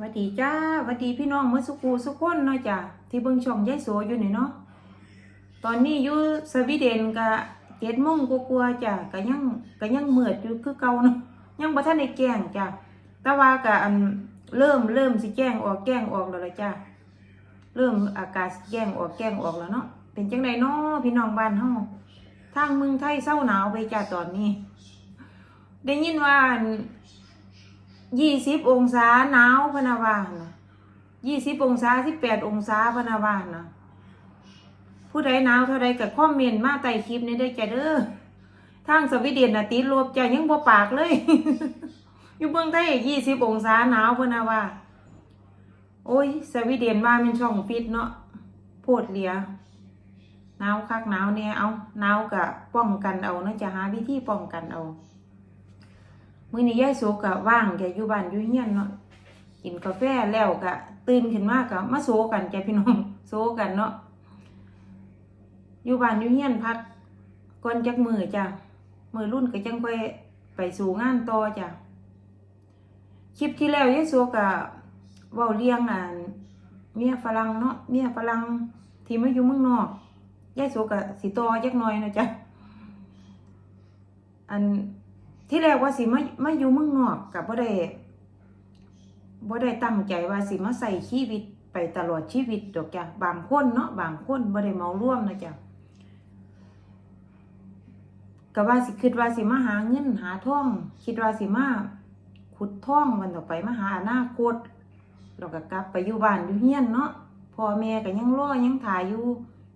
วัสดีจ้าวัสดีพี่น้องเมื่อสุกูสุกคนเนาะจ้ะที่เบิ่งช่องยายโสอยู่นี่เนาะตอนนี้อยู่สวีเดนก็เจ็ดโมงกลัวๆจ้ะก็ยังก็ยังเมือดอยู่คือเก่าเนาะยังบ่ทันได้แจ้งจ้ะแต่ว่าก็อันเริ่มเริ่มสิแจ้งออกแจ้งออกแล้วละจ้ะเริ่มอากาศแจ้งออกแจ้งออกแล้วเนาะเป็นจังไดเนาะพี่น้องบ้านเฮาทางเมืองไทยเศร้าหนาวไปจ้ะตอนนี้ ได้ยินว่า ยี่สิบองศาหนาวพนาวานะยี่สิบองศาสิบแปดองศาพนาวานะผู้ใดหนาวเท่าใดกับคอมเมนมาใต้คลิปนี้ได้จ้ะเด้อทางสวีเดนน่ะติดลบจ้ะยังบ่ปากเลย อยู่เมืองไทยยี่สิบองศาหนาวพนาวาโอ้ย สวีเดนว่ามันช่องฟิตเนาะโพดเหลียหนาวคักหนาวเนี่ยเอาหนาวกะป้องกันเอานะจะหาวิธีป้องกันเอา มื้อนี้ยายโสกะว่างแกอยู่บ้านอยู่เฮียนเนาะกินกาแฟแล้วกะตื่นขึ้นมากะมาโซกันแกพี่น้องโซกันเนาะอยู่บ้านอยู่เฮียนพักก่อนจักมือจ้ะมือรุ่นก็จังไปไปสู่งานต่อจ้ะคลิปที่แล้วยายโสกะเว้าเลี้ยงอ่านเมียฝรั่งเนาะเมียฝรั่งที่มาอยู่เมืองนอกยายโสกะสิต่อจักหน่อยนะจ้ะอัน ที่แรกว่าสิมามาอยู่เมืองนอกกับบ่ได้บ่ได้ตั้งใจว่าสิมาใส่ชีวิตไปตลอดชีวิตดอกจ้ะบางคนเนาะบางคนบ่ได้เมาร่วมนะจ้ะก็ว่าสิคิดว่าสิมาหาเงินหาท่อง คิดว่าสิมาขุดท่องวันต่อไปมาหาอนาคตเราก็กลับไปอยู่บ้านอยู่เฮียนเนาะพ่อแม่ก็ยังรอยังถ่ายอยู่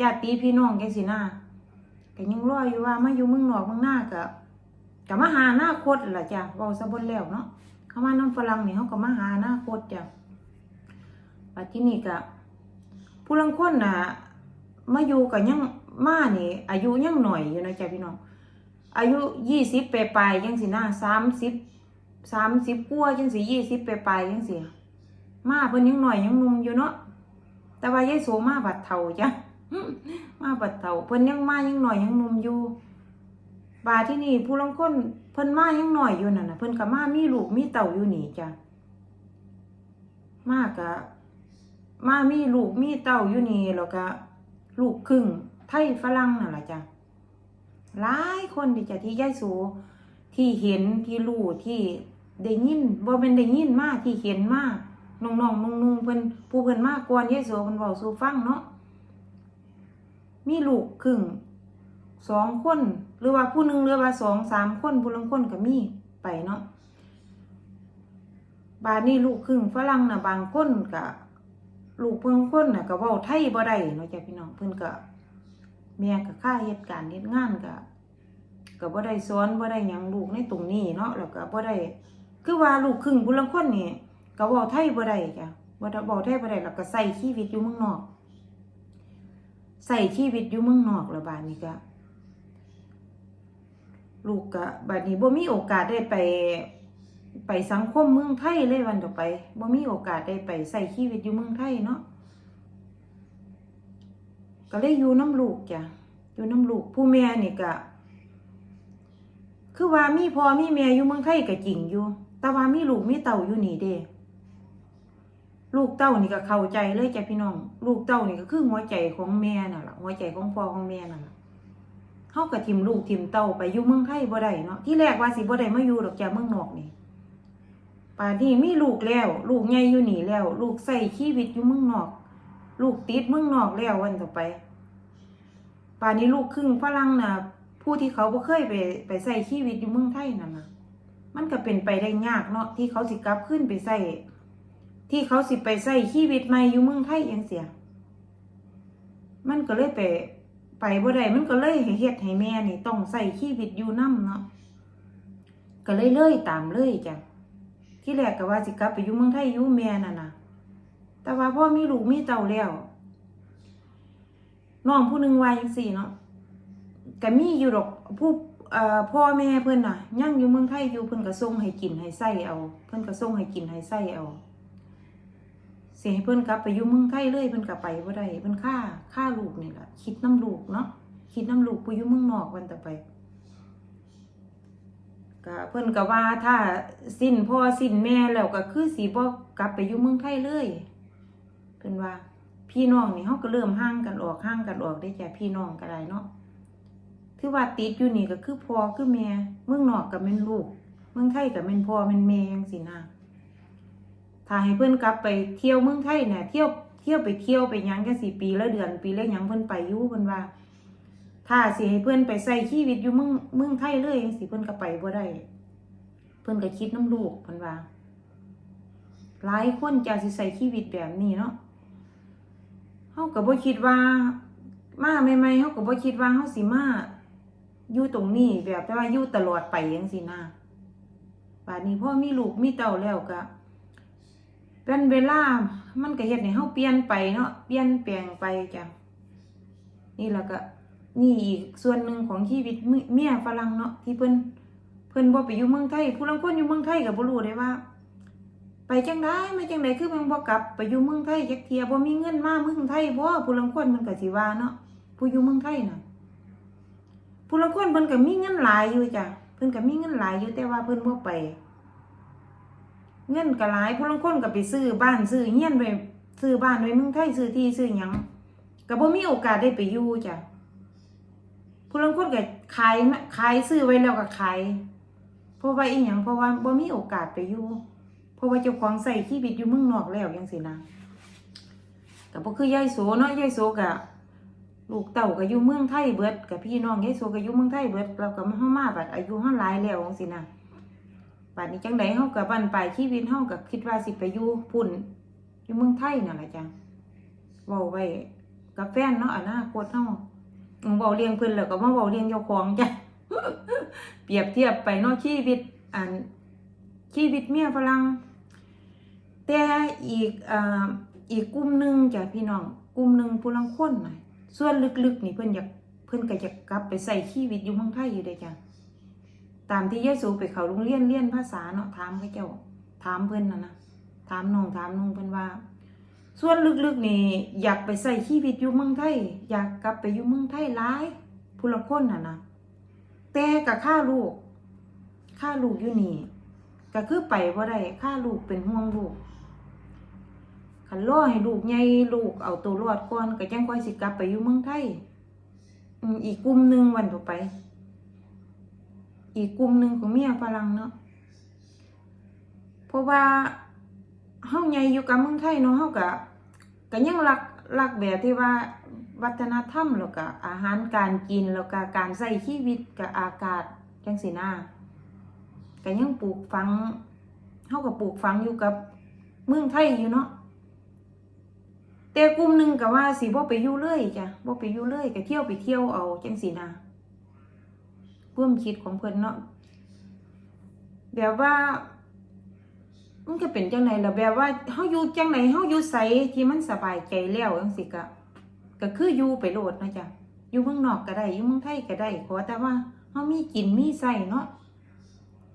ญาติพี่น้องจังซี่นะก็ยังรออยู่ว่ามาอยู่เมืองนอกเมืองหน้าก็ ก็มาหาอนาคตล่ะจ้ะเว้าซะบนแล้วเนาะคำว่าน้ำฝรั่งนี่เขาก็มาหาอนาคตจ้ะปัจจุบันก็ผู้ลังคนน่ะมาอยู่ก็ยังมานี่อายุยังหน่อยอยู่นะจ้ะพี่น้องอายุยี่สิบไปลายๆยังสินะสามสิบสามสิบกว่าจังสิยี่สิบไปลายๆยังสิมาเพิ่นยังหน่อยยังนุ่มอยู่เนาะแต่ว่ายายโสมาบัดเฒ่าจ้ะมาบัดเฒ่าเพิ่นยังมายังหน่อยยังนุ่มอยู่ บาที่นี่ผู้ลางคนเพิ่นมายังหน่อยอยู่นั่นน่ะเพิ่นก็มามีลูกมีเต่าอยู่นี่จ้ะมากะมามีลูกมีเต่าอยู่นี่แล้วก็ลูกครึ่งไทยฝรั่งนั่นล่ะจ้ะหลายคนที่จะที่ยายสูที่เห็นที่รู้ที่ได้ยินบ่เป็นได้ยินมาที่เห็นมาน้องๆนุ่งๆเพิ่นผู้เพิ่นมาก่อนยายสูเพิ่นเว้าสู่ฟังเนาะมีลูกครึ่งสองคน หรือว่าผู้หนึ่งหรือว่าสองสามคนผู้ลังคนก็มีไปเนาะบาดนี้ลูกครึ่งฝรั่งนะบางคนก็ลูกเพิ่งคนน่ะก็เว้าไทยบ่ได้เนาะจ้ะพี่น้องเพิ่นก็แม่ก็ค่าเหตุการณ์เฮ็ดงานก็ก็บ่ได้สอนบ่ได้หยังลูกในตรงนี้เนาะแล้วก็บ่ได้คือว่าลูกครึ่งผู้ลังคนนี่ก็เว้าไทยบ่ได้จ้ะบ่ได้เว้าไทยบ่ได้แล้วก็ใช้ชีวิตอยู่เมืองนอกใช้ชีวิตอยู่เมืองนอกแล้วบาดนี้ก็ ลูกกะบัดนี้บ่มีโอกาสได้ไป ไปสังคมเมืองไทยเลยวันต่อไปบ่มีโอกาสได้ไปใส่ชีวิตอยู่เมืองไทยเนาะก็เลยอยู่น้ำลูกจ้ะอยู่น้ำลูกผู้แม่นี่ก็คือว่ามีพ่อมีแม่อยู่เมืองไทยก็จริงอยู่ แต่ว่ามีลูกมีเต้าอยู่นี่เด้ลูกเต้านี่ก็เข้าใจเลยจ้ะพี่น้อง ลูกเต้านี่ก็คือหัวใจของแม่น่ะล่ะหัวใจของพ่อของแม่น่ะล่ะ เฮาก็ทิมลูกทิมเต้าไปอยู่เมืองไทยบ่ได้เนาะที่แรกว่าสิบ่ได้มาอยู่ดอกจ้ะเมืองนอกนี่ป่านนี้มีลูกแล้ว ลูกใหญ่อยู่นี่แล้ว ลูกใส่ชีวิตอยู่เมืองนอก ลูกติดเมืองนอกแล้ววันต่อไปป่านนี้ลูกครึ่งฝรั่งน่ะผู้ที่เขาบ่เคยไปไปใส่ชีวิตอยู่เมืองไทยนั่นนะมันก็เป็นไปได้ยากเนาะที่เขาสิกลับขึ้นไปใส่ที่เขาสิไปใส่ชีวิตใหม่อยู่เมืองไทยจังเสีย มันก็เลยไป ไปบ่ได้มันก็เลยให้เฮ็ดให้แม่นี่ต้องใส่ชีวิตอยู่นํเนาะก็เลยเลยตามเลยจ้ะที่แรกก็ว่าสิกลับไปอยู่เมืองไทยอยู่แม่น่ะนะแต่ว่าพ่อมีลูกมีเต้าแล้วน้องผู้หนึ่งว่าจังซี่เนาะก็มีอยู่ดอกผู้เอ่อพ่อแม่เพิ่นน่ะ ยังอยู่เมืองไทยอยู่เพิ่นก็ส่งให้กินให้ใส่เอา เพิ่นก็ส่งให้กินให้ใส่เอา เสิให้เพิ่นกลับไปอยู่เมืองไทยเลยเพิ่นก็ไปบ่ได้เพิ่นค่าค่าลูกนี่แหละคิดน้ำลูกเนาะคิดน้ำลูกผู้อยู่เมืองนอกวันต่อไปก็เพิ่นก็ว่าถ้าสิ้นพ่อสิ้นแม่แล้วก็คือสิบ่กลับไปอยู่เมืองไทยเลยเพิ่นว่า พี่น้องนี่เฮาก็เริ่มห่างกันออกห่างกันออกได้จ้ะพี่น้องก็ได้เนาะถือว่าติดอยู่นี่ก็คือพ่อคือแม่เมืองนอกก็แม่นลูก เมืองไทยก็แม่นพ่อแม่นแม่จังซี่นะ ถ้าให้เพิ่อนกลับไปเที่ยวเมืองไทยเนี่ยเที่ยวเที่ยวไปเที่ยวไปยังจังสี่ปีและเดือนปีและหยังเพิ่อนไปอยู่เพิ่อนว่า ถ้าสิให้เพื่อนไปใส่ชีวิตอยู่เมืองเมืองไทยเลยจังสิเพื่อนก็ไปบ่ได้ เพื่อนก็คิดน้ำลูกเพิ่นว่าหลายคนจะสิใส่ชีวิตแบบนี้เนาะเฮาก็บ่คิดว่า มาใหม่ๆเฮาก็บ่คิดว่าเฮาสิมาอยู่ตรงนี้แบบแต่ว่าอยู่ตลอดไปจังซี่นะป่านนี้พ่อมีลูกมีเต้าแล้วก็ เป็นเวลา มันก็เฮ็ดให้เฮาเปลี่ยนไปเนาะ เปลี่ยนแปลงไปจ้ะ นี่แล้วก็ นี่อีกส่วนหนึ่งของชีวิตเมียฝรั่งเนาะที่เพิ่นเพิ่นบ่ไปอยู่เมืองไทย ผู้ลางคนอยู่เมืองไทยก็บ่รู้ได้ว่า ไปจังได๋มาจังได๋คือมันบ่กลับไปอยู่เมืองไทยจักเที่ยบ่มีเงินมาเมืองไทยบ่ผู้ลางคนมันก็สิว่าเนาะ ผู้อยู่เมืองไทยน่ะ ผู้ลางคนเพิ่นก็มีเงินหลายอยู่จ้ะ เพิ่นก็มีเงินหลายอยู่แต่ว่าเพิ่นบ่ไป เงินก็หลายผู้ลางคนก็ไปซื้อบ้านซื้อเฮียนไว้ซื้อบ้านไว้เมืองไทยซื้อที่ซื้อหยังก็บ่มีโอกาสได้ไปอยู่จ้ะผู้ลางคนก็ขายขายซื้อไว้แล้วก็ขายเพราะว่าอีหยังเพราะว่าบ่มีโอกาสไปอยู่เพราะว่าเจ้าของใส่ชีวิตอยู่เมืองนอกแล้วจังซี่นะก็บ่คือยายโสเนาะยายโสก็ลูกเต้าก็อยู่เมืองไทยเบิดกับพี่น้องยายโสก็อยู่เมืองไทยเบิดเราก็มาเฮามาบัดอายุเฮาหลายแล้วจังซี่นะ บัดนี้จังไดเฮาก็บั้นปลายชีวิตเฮาก็คิดว่าสิไปอยู่พุ่นอยู่เมืองไทยนั่นแหละจ้ะเว้าไว้กับแฟนเนาะอนาคตเฮาอืมเบาเลี้ยงเพิ่นแล้วก็มาเบาเลี้ยงเจ้าของจ้ะเปรียบเทียบไปเนาะชีวิตอันชีวิตเมียฝรั่งแต่อีกอ่าอีกกลุ่มหนึ่งจ้ะพี่น้องกลุ่มหนึ่งผู้ลังคนน่ะส่วนลึกๆนี่เพิ่นอยากเพิ่นก็อยากกลับไปใส่ชีวิตอยู่เมืองไทยอยู่เด้จ้ะ ตามที่ยายสูไปเขาโรงเรียนเรียนภาษาเนาะถามเขาเจ้าถามเพิ่อนนะนะถามน้องถามนุ่งเพิ่อนว่า ส่วนลึกๆนี่อยากไปใส่ชีวิตอยู่เมืองไทย อยากกลับไปอยู่เมืองไทยหลายผู้ละคนน่ะนะแต่กับค่าลูกค่าลูกอยู่นี่ก็คือไปบ่ได้ค่าลูกเป็นห่วงลูกคันรอให้ลูกใหญ่ลูกเอาตัวรอดก่อนก็จังค่อยสิกลับไปอยู่เมืองไทยอีกกลุ่มหนึงวันต่อไป อีกกลุ่มหนึ่งของเมียฝรั่งเนาะเพราะว่าเฮาใหญ่อยู่กับเมืองไทยเนาะเฮาก็ก็ยังรักรักแบบที่ว่าวัฒนธรรมแล้วก็อาหารการกินแล้วก็การใช้ชีวิตกับอากาศจังสีนาก็ยังปลูกฝังเฮาก็ปลูกฝังอยู่กับเมืองไทยอยู่เนาะแต่กลุ่มหนึ่งก็ว่าสิบ่ไปอยู่เลยจ้ะบ่ไปอยู่เลยก็เที่ยวไปเที่ยวเอาจังสีนา ความคิดของเพิ่นเนาะแบบว่า มันก็เป็นจังไหนล่ะแบบว่าเฮาอยู่จังไหนเฮาอยู่ไสที่มันสบายใจแล้วจังซี่ก็ก็คืออยู่ไปโลดนะจ๊ะอยู่เมืองนอกก็ได้อยู่เมืองไทยก็ได้ขอแต่ว่าเฮามีกินมีใส่เนาะ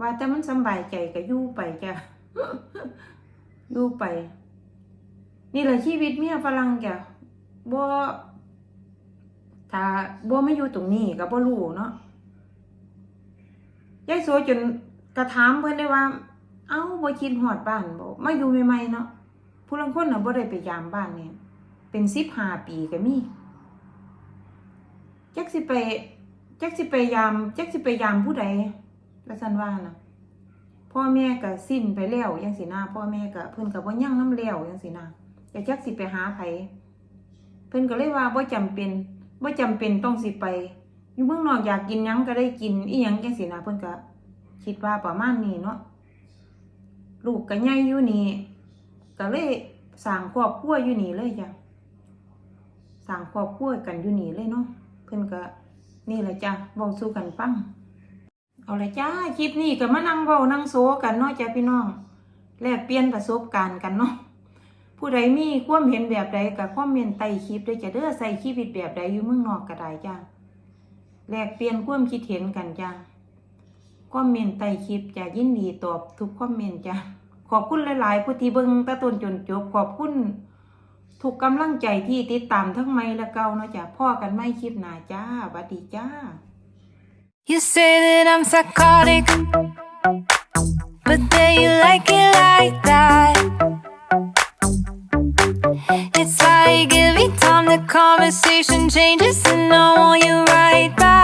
ว่าแต่มันสบายใจก็อยู่ไปจ้ะอยู่ไป นี่แหละชีวิตเมียฝรั่งจ้ะบ่ถ้าบ่ไม่อยู่ตรงนี้ก็บ่รู้เนาะ ยายโสจนกระถามเพิ่อนได้ว่า เอ้าบ่คิดฮอดบ้านบ่มาอยู่ใหม่ๆเนาะผู้ลางคนน่ะบ่ได้ไปยามบ้านเนี่ยเป็น15ปีก็มีจักสิไปจักสิไปยามจักสิไปยามผู้ใดละซั่นว่านะพ่อแม่ก็สิ้นไปแล้วจังซี่นะพ่อแม่ก็เพิ่นก็บ่ยังน้ำแล้วจังซี่นะจะจักสิไปหาไผเพิ่นก็เลยว่าบ่จำเป็นบ่จำเป็นต้องสิไป อยู่เมืองนอกอยากกินหยังก็ได้กินอีหยังจังซี่นะเพิ่นก็คิดว่าประมาณนี้เนาะลูกก็ใหญ่อยู่นี่ก็เลยสร้างครอบครัวอยู่นี่เลยจ้ะสร้างครอบครัวกันอยู่นี่เลยเนาะเพิ่นก็นี่แหละจ้ะเว้าสู่กันฟังเอาละจ้าคลิปนี้ก็มานั่งเว้านั่งโซกันเนาะจ้ะพี่น้องแลกเปลี่ยนประสบการณ์กันเนาะผู้ใดมีความเห็นแบบใดก็คอมเมนต์ใต้คลิปด้วยจะเด้อใส่ชีวิตแบบใดอยู่เมืองนอกก็ได้จ้ะ แลกเปลี่ยนความคิดเห็นกันจ้ะคอมเมนต์ใต้คลิปจะยินดีตอบทุกคอมเมนต์จ้ะขอบคุณหลาย ๆ ผู้ที่เบิ่งตะต้นจนจบขอบคุณทุกกำลังใจที่ติดตามทั้งไม่และเก่าเนาะจ้ะพ่อกันไม่คลิปหน้าจ้าหวัดดีจ้า You say that I'm psychotic, but then you like it like that. It's like every time the conversation changes, and I want you right back.